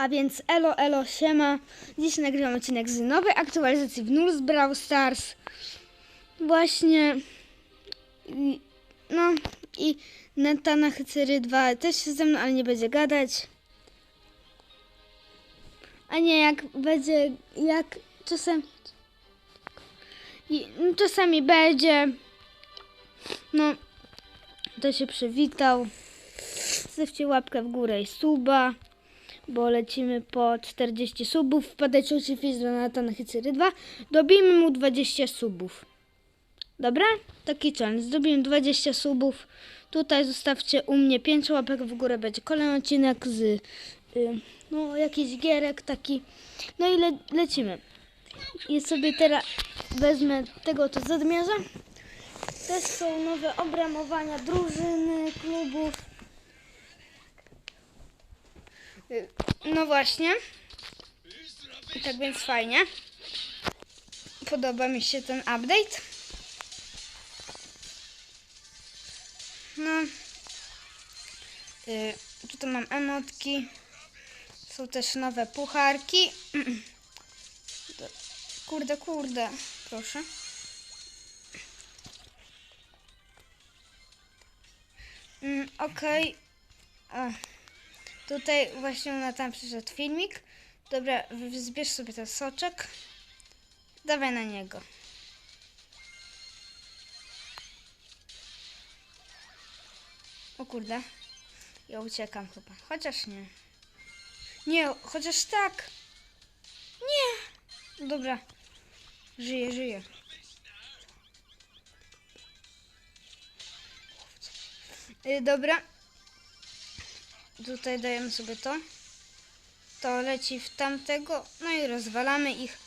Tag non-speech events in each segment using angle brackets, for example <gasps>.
A więc elo, elo, siema. Dziś nagrywam odcinek z nowej aktualizacji w Nurs Brawl Stars. Właśnie. No i Netana Hycery 2 też się ze mną, ale nie będzie gadać. A nie, jak będzie, jak czasem, no, czasami będzie, no, to się przywitał. Zostawcie łapkę w górę i suba, bo lecimy po 40 subów. Wpadajcie oczywiście do Natana Hycery 2. Dobijmy mu 20 subów. Dobra? Taki challenge. Zrobimy 20 subów. Tutaj zostawcie u mnie 5 łapek w górę. Będzie kolejny odcinek z y, no, jakiś gierek taki. No i le lecimy. I sobie teraz wezmę tego, co zadmierza. Też są nowe obramowania drużyny, klubów. Y, No właśnie. Tak więc fajnie. Podoba mi się ten update. No. Y, tutaj mam emotki. Są też nowe pucharki. <clears throat> Kurde, kurde. Proszę. Mm, Okej. O. Tutaj właśnie na tam przyszedł filmik. Dobra, zbierz sobie ten soczek. Dawaj na niego. O kurde. Ja uciekam chyba. Chociaż nie. Nie, chociaż tak. Nie. Dobra. Żyję, żyję. Y, dobra. Tutaj dajemy sobie to. To leci w tamtego. No i rozwalamy ich.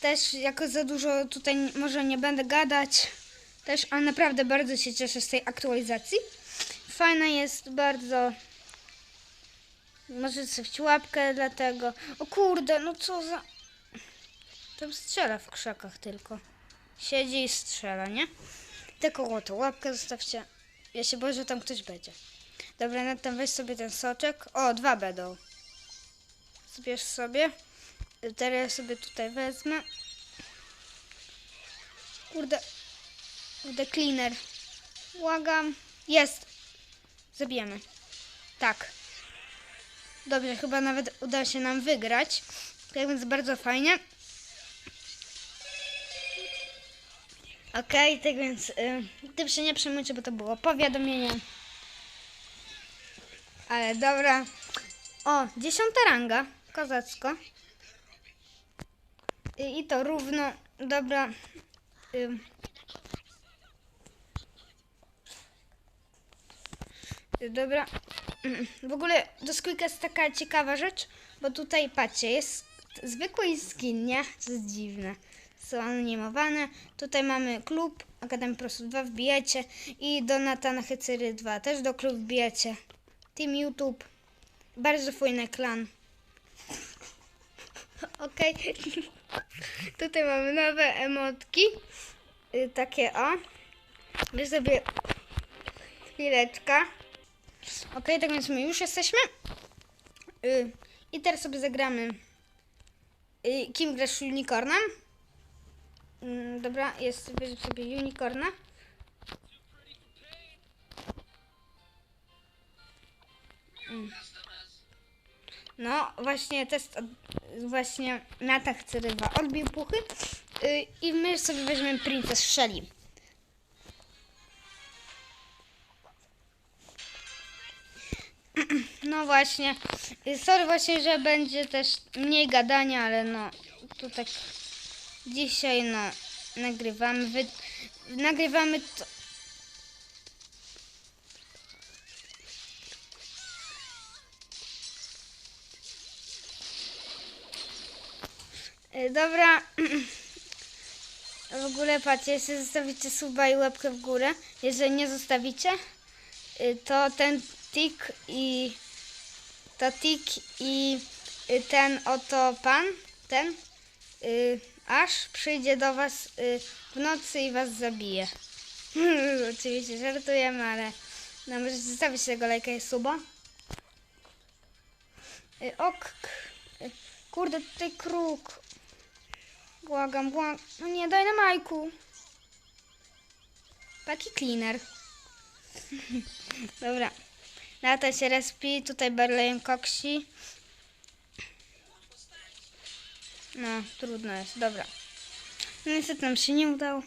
Też jako za dużo tutaj może nie będę gadać. Też, ale naprawdę bardzo się cieszę z tej aktualizacji. Fajna jest bardzo. Możecie sobie łapkę dlatego. O kurde, no co za... Tam strzela w krzakach tylko. Siedzi i strzela, nie? Tylko to, łapkę zostawcie. Ja się boję, że tam ktoś będzie. Dobra, tam weź sobie ten soczek. O, dwa będą. Zbierz sobie. Teraz sobie tutaj wezmę. Kurde. Kurde, cleaner. Łagam. Jest. Zabijemy. Tak. Dobrze, chyba nawet uda się nam wygrać. Tak więc bardzo fajnie. Okej, tak więc y, tym się nie przejmujcie, bo to było powiadomienie. Ale dobra. O, dziesiąta ranga. Kozacko. I, i to równo. Dobra. Dobra. W ogóle do Squeaka jest taka ciekawa rzecz, bo tutaj patrzcie, jest zwykły skin, nie? To jest dziwne. Są anonimowane. Tutaj mamy klub Akademii Prostu 2, wbijecie i do Natana Hycery 2 też do klub wbijecie. Team YouTube. Bardzo fajny klan. Okej. Tutaj mamy nowe emotki. Y, takie o. Wy sobie chwileczkę. Okej, tak więc my już jesteśmy. Y, I teraz sobie zagramy. Y, kim grasz unicornem? Mm, dobra, jest sobie unicorna. No, właśnie test od, właśnie Nata chce rywa odbił puchy y, i my sobie weźmiemy Princess Shelly. <clears throat> No właśnie. Sorry właśnie, że będzie też mniej gadania, ale no to tak dzisiaj no nagrywamy. Wy, nagrywamy to. Dobra. <clears throat> W ogóle patrzcie, jeśli zostawicie suba i łapkę w górę, jeżeli nie zostawicie, y, to ten tik i to tik i y, ten oto pan, ten, y, aż przyjdzie do was y, w nocy i was zabije. <laughs> Oczywiście żartujemy, ale no, możecie zostawić tego lajka i suba. Y, ok. Y, Kurde, tutaj kruk. Błagam, błagam. No nie, daj na majku. Taki cleaner. <laughs> Dobra. Lata się respi, tutaj Berlejem koksi. No, trudno jest, dobra. No niestety nam się nie udało.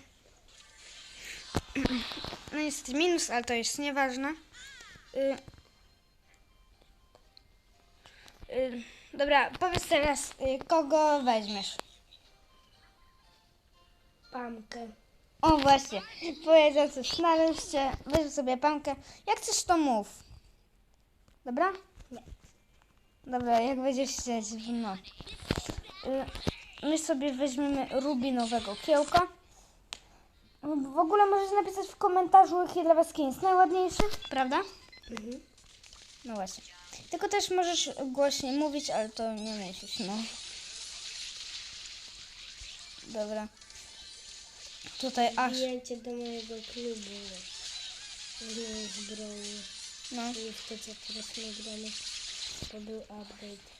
No niestety minus, ale to jest nieważne. Y... Y... Dobra, powiedz teraz, y, kogo weźmiesz? Pamkę. O właśnie, powiedział coś nareszcie, weź sobie pamkę. Jak chcesz to mów. Dobra? Nie. Dobra, jak będziesz chcieć, no. Y, My sobie weźmiemy rubinowego kiełka. W ogóle możesz napisać w komentarzu, jaki dla Was skin jest najładniejszy, prawda? Mhm. No właśnie. Tylko też możesz głośniej mówić, ale to nie myślisz, no. Dobra. Tutaj aż, Wbijajcie do mojego klubu. Nie zbroi. no. I w to co teraz nagramy. To był update.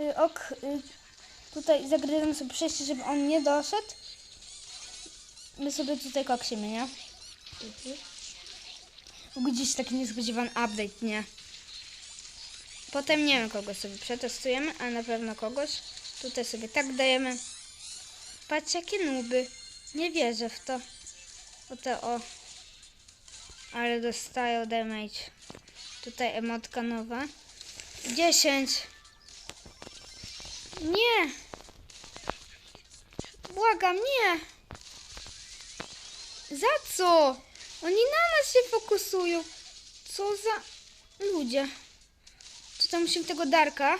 Y, ok, y, tutaj zagryzamy sobie przejście, żeby on nie doszedł. My sobie tutaj koksimy, nie? Mhm. Gdzieś taki niespodziewany update, nie? Potem nie wiem kogo sobie przetestujemy, a na pewno kogoś. Tutaj sobie tak dajemy. Patrz jakie nuby. Nie wierzę w to. O te o. Ale dostają damage. Tutaj emotka nowa. 10. Nie. Błagam, nie. Za co? Oni na nas się fokusują. Co za ludzie. Tutaj musimy tego Darka.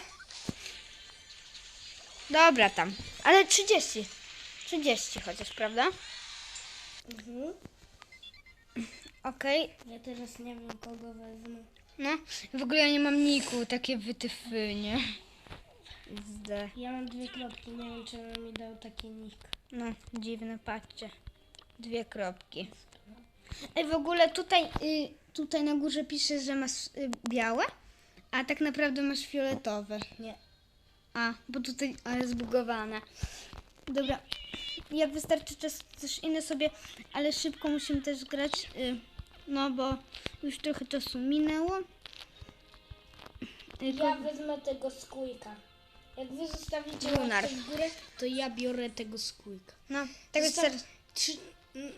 Dobra tam. Ale 30. 30 chociaż, prawda? Mhm. Okej. Ja teraz nie wiem kogo wezmę. No. W ogóle ja nie mam niku. Takie wytyfy, nie? Zde. Ja mam dwie kropki, nie wiem czy on mi dał taki nick. No, dziwne, patrzcie. Dwie kropki. Ej, w ogóle tutaj, y, tutaj na górze pisze, że masz y, białe, a tak naprawdę masz fioletowe. Nie. A, bo tutaj, ale zbugowane. Dobra, jak wystarczy czas, też inne sobie, ale szybko musimy też grać, y, no bo już trochę czasu minęło. Y, Ja wezmę tego skójka. Jak wy zostawicie Lunar. w górę, to ja biorę tego skójka. No, tak Zostaw- jest. Trzy... mm,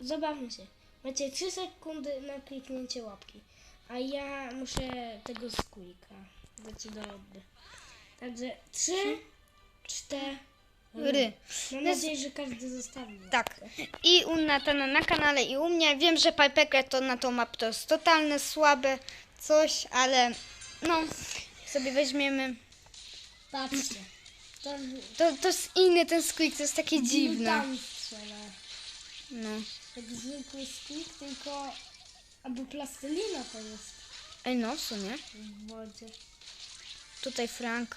Zabawmy się. Macie 3 sekundy na kliknięcie łapki. A ja muszę tego skójka dać do lobby. Także 3, 4. Ry. Mam Więc- nadzieję, że każdy zostawi. Tak. I u Natana na kanale i u mnie. Wiem, że Pipeker to na tą mapę to jest totalne słabe coś, ale no, sobie weźmiemy. Patrzcie. To, To, to jest inny ten squeak, to jest takie dziwne. Tam strzela. No. Jak zwykły squeak, tylko... Albo plastelina to jest Ej, no w sumie. w wodzie. Tutaj Frank.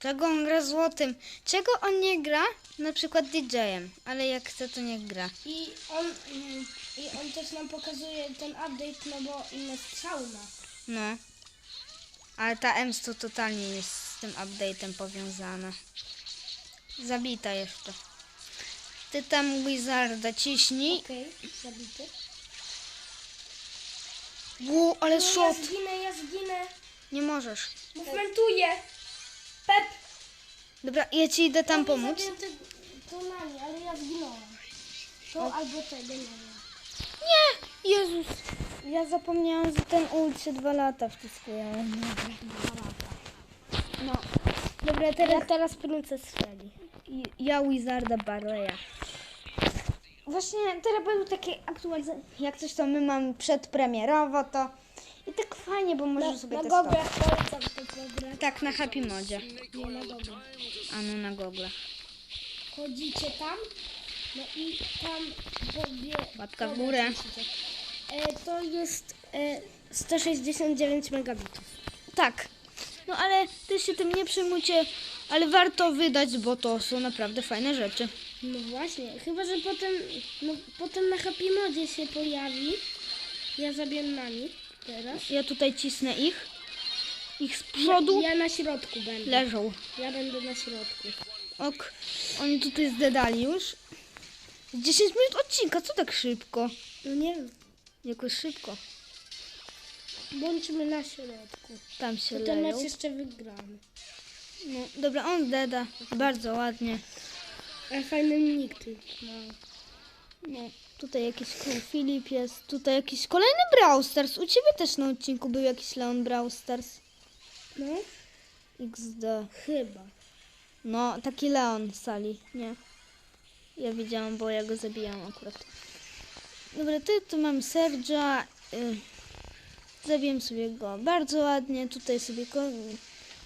Czego on gra złotym? Czego on nie gra? Na przykład DJ-em, ale jak chce, to nie gra. I on, mm, I on też nam pokazuje ten update, no bo inne strzały ma. No. Ale ta Ems to totalnie jest z tym update'em powiązana. Zabita jeszcze. Ty tam Wizarda ciśnij. Okej, zabity. Ło, ale No, ja shot. zginę, ja zginę. Nie możesz. Movementuję. Pep. Dobra, ja ci idę tam Ja pomóc. zabiję te- To na nie, ale ja zginąłem. To albo tego nie wiem. Nie! Jezus. Ja zapomniałam, że ten ult się dwa lata wciskuje. No. Dobra, teraz Ja teraz princess strzeli. ja Wizarda Barleya. Właśnie teraz będą takie aktualizacje. Jak coś to my mamy przedpremierowo, to i tak fajnie, bo możesz sobie na testować. Google polecam to pograć. Tak, na Happy Modzie. Nie na Google. A no na Google. Chodzicie tam, no i tam powie... Łapka w górę. E, to jest e, 169 megabitów. Tak. No ale też się tym nie przejmujcie, ale warto wydać, bo to są naprawdę fajne rzeczy. No właśnie, chyba że potem, no, potem na Happy Modzie się pojawi. Ja zabiję nami teraz. Ja tutaj cisnę ich. ich z przodu Ja na środku będę. leżą. Ja będę na środku. Ok, oni tutaj zdedali już. 10 minut odcinka, co tak szybko? No nie wiem. Jakoś szybko. Bądźmy na środku. Tam się To ten mecz jeszcze wygramy. No, dobra, on zdeda. Bardzo ładnie. Ale fajny nick tu ma. No, tutaj jakiś król Filip jest. Tutaj jakiś kolejny Brawl Stars. U ciebie też na odcinku był jakiś Leon Brawl Stars. No, XD. chyba. No, taki Leon sali, nie? Ja widziałam, bo ja go zabijałam akurat. Dobra, ty tu mam Sergia. Y, zabiłem sobie go bardzo ładnie. Tutaj sobie go...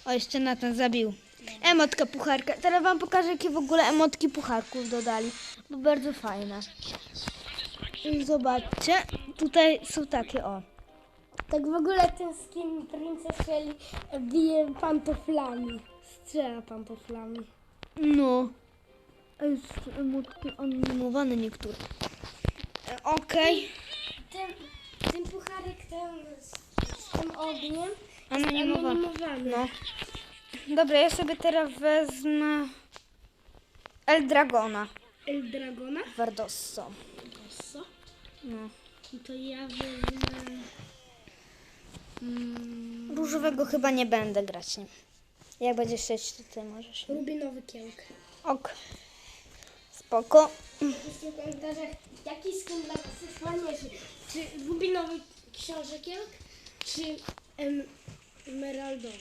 O, jeszcze Nathan zabił. Emotka pucharka. Teraz wam pokażę, jakie w ogóle emotki pucharków dodali. Bo bardzo fajne. Zobaczcie, tutaj są takie, o. Tak w ogóle ten skin Princess Shelly bije pantoflami. Strzela pantoflami. No. A już emotki animowane niektóre. E, Okej. Ten, ten pucharek ten z, z tym ogniem Anonimowane. anonimowany. No. Dobra, ja sobie teraz wezmę El Dragona El Dragona? Vardosso. Co? No. To ja wezmę... Mm, Różowego chyba nie będę grać nim. Jak będziesz chcieć, to ty możesz. rubinowy kiełk. Ok. Spoko. Napiszcie w komentarzach, jaki skin dla was jest ładniejszy. Czy rubinowy książekiełk, czy em, emeraldowy,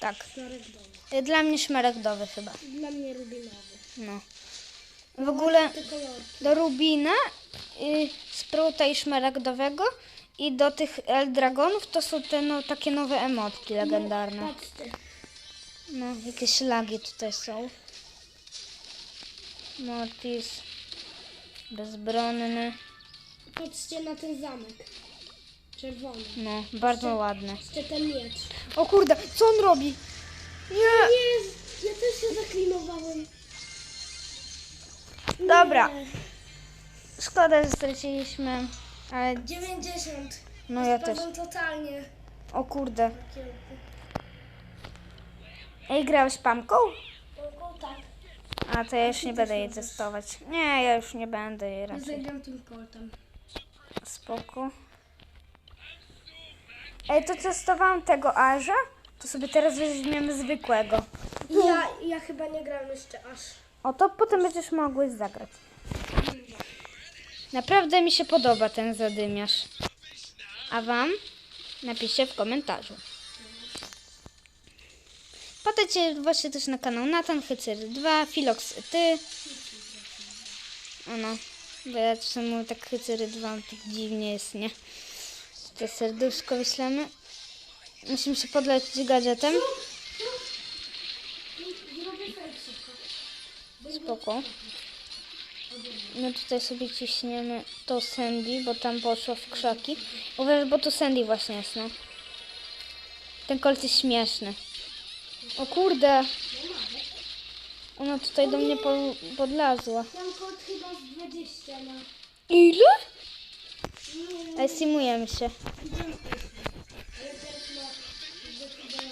Tak. smaragdowy. Y, Dla mnie szmaragdowy chyba. Dla mnie rubinowy. No. W ogóle do Rubina, y, Spruta i Szmaragdowego i do tych El Dragonów to są te no, takie nowe emotki legendarne. No, patrzcie. No, jakieś lagi tutaj są. Mortis. Bezbronny. Patrzcie na ten zamek. Czerwony. No, bardzo ładny. Jeszcze ten miecz. O kurde, co on robi? Nie! Jest! Ja też się zaklinowałem. Dobra. Szkoda, że straciliśmy. Ale 90. no ja też. Totalnie. O kurde. Ej, grałeś pamką? Tak. A to ja już nie będę jej testować. Nie, ja już nie będę jej Ja raczej. zagram tym koltem. Spoko. Ej, to testowałam tego Aża, to sobie teraz weźmiemy zwykłego. Ja, ja chyba nie gram jeszcze aż. O, to potem będziesz mogły zagrać. Naprawdę mi się podoba ten zadymiarz. A wam? Napiszcie w komentarzu. Wpadajcie właśnie też na kanał Nathan Hycery 2, Filox Ty. O no, bo ja czasem tak Hycery 2, tak dziwnie jest, nie? To serduszko wyślemy. Musimy się podlecieć gadżetem. Spoko. My tutaj sobie ciśniemy to Sandy, bo tam poszło w krzaki. Uważaj, bo to Sandy właśnie jest, no. Ten kolt jest śmieszny. O kurde! Ona tutaj do mnie po, podlazła. Tam kod chyba z 20 na... Ile? Nie, Ej, simujemy się. Ale ma...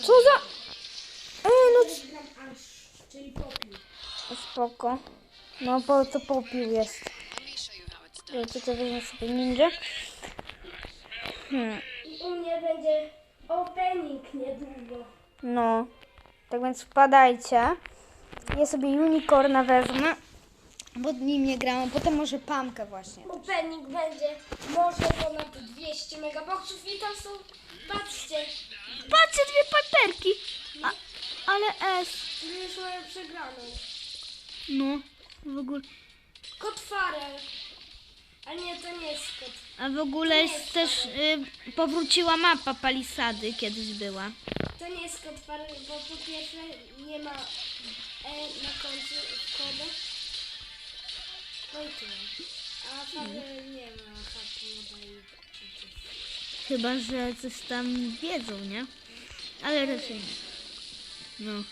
Co za... Ej, no czyli. Spoko. No, bo to popiół jest. Ja tutaj weźmę sobie ninja. Hmm. I u mnie będzie opening niedługo. No, tak więc wpadajcie. Ja sobie unicorna wezmę, bo nim nie grałam. Potem może pamkę właśnie. Opening będzie może ponad 200 megaboxów i tam są... Patrzcie, Patrzcie, dwie paterki. A, ale S. już mamy przegraną. No, w ogóle. Kot Farel. A nie, to nie jest kot. A w ogóle jest też y, powróciła mapa palisady, kiedyś była. To nie jest kot Farel, bo po pierwsze nie ma E na końcu kodach. No i tyle. A Farel nie ma modaje. Chyba, że coś tam wiedzą, nie? Ale raczej nie. No.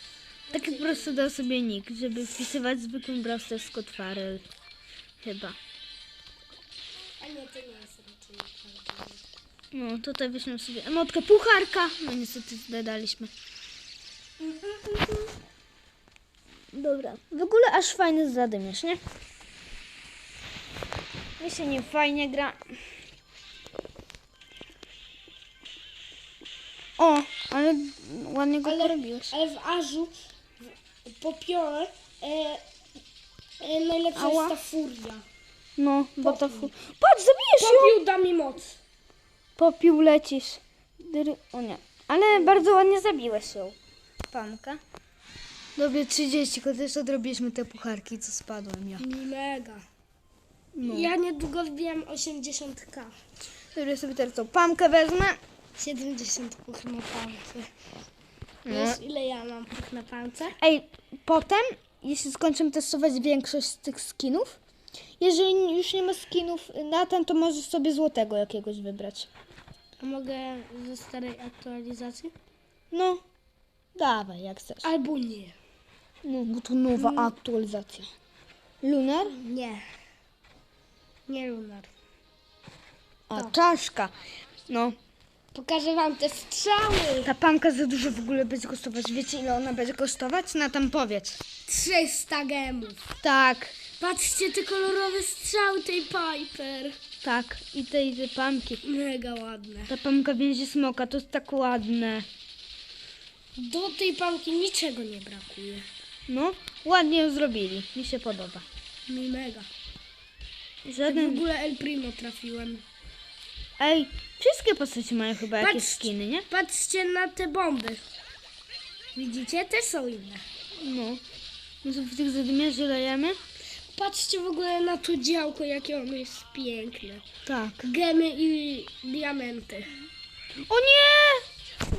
Taki po prostu dał sobie nick, żeby wpisywać zwykłym browser Scott Farrell. Chyba. A nie, to nie jest raczej prawda. No, tutaj weźmiemy sobie emotkę pucharka. No niestety dodaliśmy. Dobra. W ogóle aż fajny zadymiesz, nie? Mi się nie fajnie gra. O, ale ładnie go Ale- porobiłeś. Ale w Ażu popiorę e, e, najlepsza Ała. jest ta furia. No, bo to Popiół. fu... Patrz, zabijesz ją! Popiół da mi moc. Popił lecisz. Dyry... O nie. Ale bardzo ładnie zabiłeś ją. Pamka. Dobie 30, chociaż odrobiliśmy te pucharki, co spadłem ja. Mega. No. Ja niedługo wbijam 80k. Dobra, sobie teraz tą pamkę wezmę. 70 puch na palce. No. Wiesz ile ja mam puch na palce? Ej, potem, jeśli skończymy testować większość z tych skinów, jeżeli już nie ma skinów na ten, to możesz sobie złotego jakiegoś wybrać. A mogę ze starej aktualizacji? No, dawaj, jak chcesz. Albo nie. No, bo to nowa aktualizacja. Lunar? Nie. Nie lunar. A, czaszka. No, Pokażę wam te strzały. Ta pamka za dużo w ogóle będzie kosztować. Wiecie ile ona będzie kosztować? Na tam powiedz. 300 gemów. Tak, Patrzcie te kolorowe strzały tej Piper. tak. I te, i te pamki. Mega ładne. Ta pamka więzi smoka, to jest tak ładne. Do tej pałki niczego nie brakuje. No, ładnie ją zrobili. Mi się podoba. Mi mega. W Żaden... ogóle El Primo trafiłem. Ej, wszystkie postaci mają chyba jakieś Patrz. skiny, nie? Patrzcie na te bomby. Widzicie? Te są inne. No. My sobie w tych zadymiarzy lejemy? Patrzcie w ogóle na to działko, jakie ono jest piękne. Tak. Gemy i diamenty. O nie!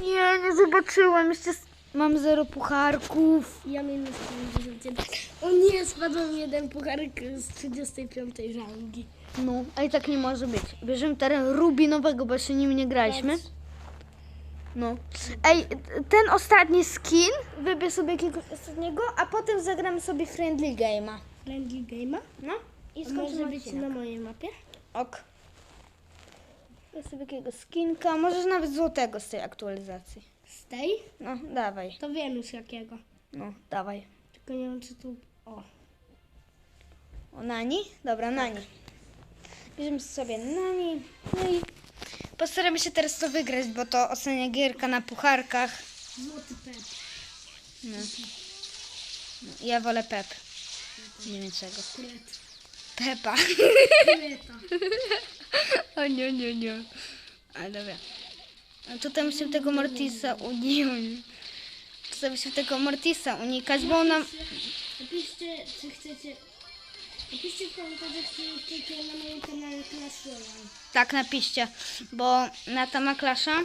Nie, nie zobaczyłam. Jeszcze s- mam zero pucharków. Ja minus 51. O nie, spadł mi jeden pucharek z 35 rangi. No, a i tak nie może być. Bierzemy teren rubinowego, bo jeszcze nim nie graliśmy. No. Ej, ten ostatni skin, wybierz sobie jakiegoś ostatniego, a potem zagramy sobie friendly game'a. Friendly Game'a? No. I A może skończymy być odcinek. na mojej mapie? Ok. Ja sobie jakiegoś skinka, możesz nawet złotego z tej aktualizacji. Z tej? No, dawaj. To wiem już jakiego. No, dawaj. Tylko nie wiem, czy tu... O. O, Nani? Dobra, Nani. Bierzemy sobie Nani. No i postaramy się teraz to wygrać, bo to ostatnia gierka na pucharkach. Złoty pep. No. Ja wolę Pep. Nie wiem czego. Pepa. <laughs> O nie, nie, nie. Ale dobra. A tutaj musimy tego Mortisa uniknąć. Tutaj musimy tego Mortisa unikać, bo on nam... Napiszcie, czy chcecie... Napiszcie w komentarzach, czy chcecie na moim kanale Clash Royale. Tak, napiszcie, bo na ta ma klasza.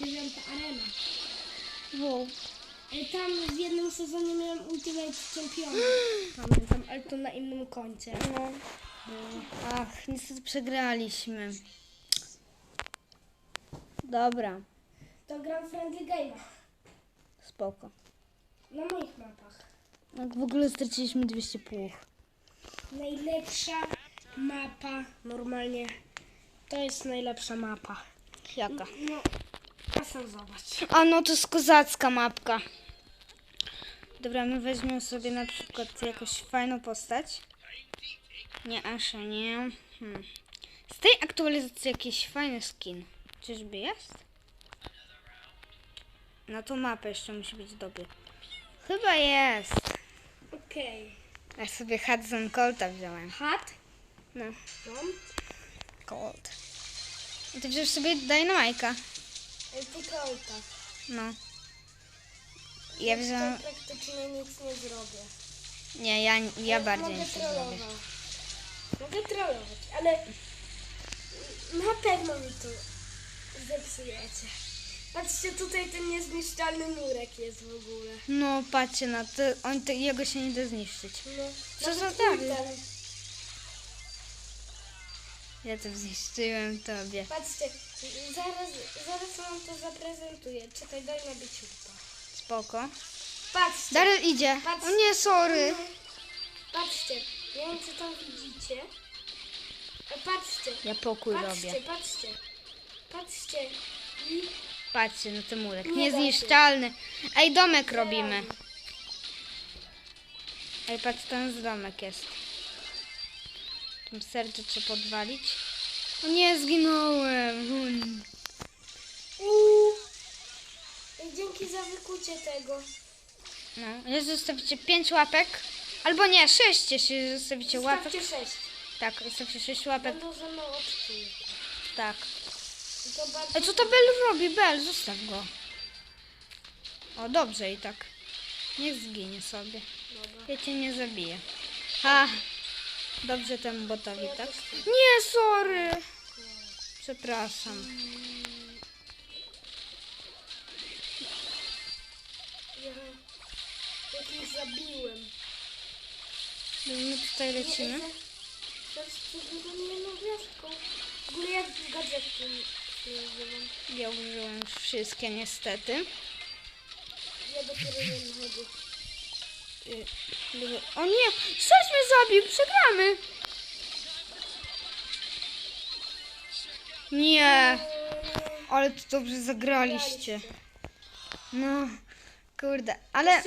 Dziewiąta arena. Wow. E, Tam w jednym sezonie miałem Ultimate Championa. <gasps> Pamiętam, ale to na innym końcu. No. Ach, niestety przegraliśmy. Dobra, To gram Friendly Game'a. spoko. Na moich mapach. W ogóle straciliśmy 200 puch. Najlepsza mapa normalnie. To jest najlepsza mapa. Jaka? No, a sam zobacz. A no to jest kozacka mapka. Dobra, my weźmiemy sobie na przykład jakąś fajną postać. Nie, aż nie. Hmm. Z tej aktualizacji jakiś fajny skin. Czyżby jest? Na tą mapę jeszcze musi być dobry. Chyba jest. Okej. Ja sobie Hudson Colta wziąłem. Hat. No, Mam. Colt. A ty wziąłeś sobie Dynamite'a. Etykolta. No. Ja wziąłem... praktycznie nic nie zrobię. Nie, ja, ja bardziej Mogę nie chcę zrobić. trollować. Mogę trollować, ale na pewno mi to zepsujecie. Patrzcie, tutaj ten niezniszczalny murek jest w ogóle. No, patrzcie na to, on to, jego się nie da zniszczyć. No, Co za tak? Ja to zniszczyłem tobie. Patrzcie, zaraz, zaraz wam to zaprezentuję. Czekaj, daj na biciupa. Spoko. Patrzcie. Daryl idzie. Patrz. O nie, sorry. No, Patrzcie, nie wiem czy tam widzicie. E, Patrzcie. Ja pokój Patrzcie, robię. patrzcie. Patrzcie. I Patrzcie na ten murek. Nie Niezniszczalny. Ej, domek robimy. Ej, patrz, ten z domek jest. Tam serce trzeba podwalić. O nie, zginąłem. Hmm. Uuu. Dzięki za wykucie tego. No, ale zostawicie 5 łapek. Albo nie, 6 jeśli zostawicie łapek. Zostawcie sześć. Tak, zostawcie 6 łapek. Będą ze mną odczuły. Tak. To. Ej, co to Bel robi? Bel, zostaw go. O, dobrze i tak. Niech zginie sobie. Dobra. Ja cię nie zabiję. Ha! Dobrze temu botowi, tak? Nie, sorry! Przepraszam. Ja zabiłem. My tutaj lecimy. Teraz przeglądam jedną gwiazdką. W ogóle jak gadżetki. Ja użyłem wszystkie niestety. Ja dopiero jednego. Y. O nie! Coś mnie zabił! Przegramy! Nie! Ale to dobrze zagraliście. No, kurde, ale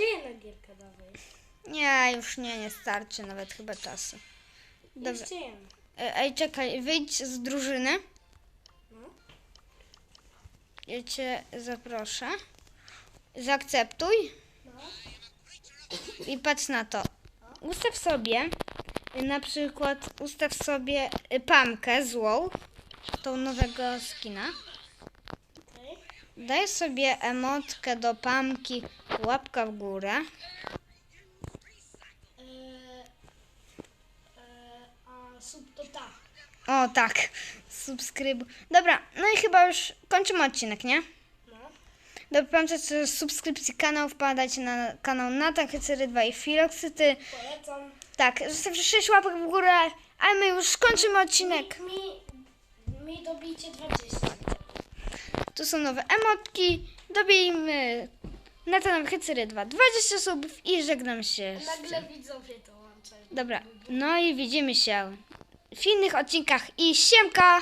nie, już nie, nie starczy nawet chyba czasu. Dobra. E, Ej, czekaj, wyjdź z drużyny. Ja cię zaproszę. Zaakceptuj i patrz na to. Ustaw sobie, na przykład ustaw sobie pamkę złą, tą nowego skina. Daj sobie emotkę do pamki, łapka w górę. Eee, eee, a sub to ta. O tak, subskrybuj. Dobra, no i chyba już kończymy odcinek, nie? No. Dobra, pamiętajcie, że subskrypcji kanału, wpadajcie na kanał Natan, Hycery 2 i Filoxyty. Polecam. Tak, zostawcie 6 łapek w górę, a my już kończymy odcinek. Mi, mi dobijcie 20. Tu są nowe emotki, dobijmy Natan Hycery 2 20 subów i żegnam się. Nagle widzowie to łączą. Dobra, no i widzimy się w innych odcinkach i siemka!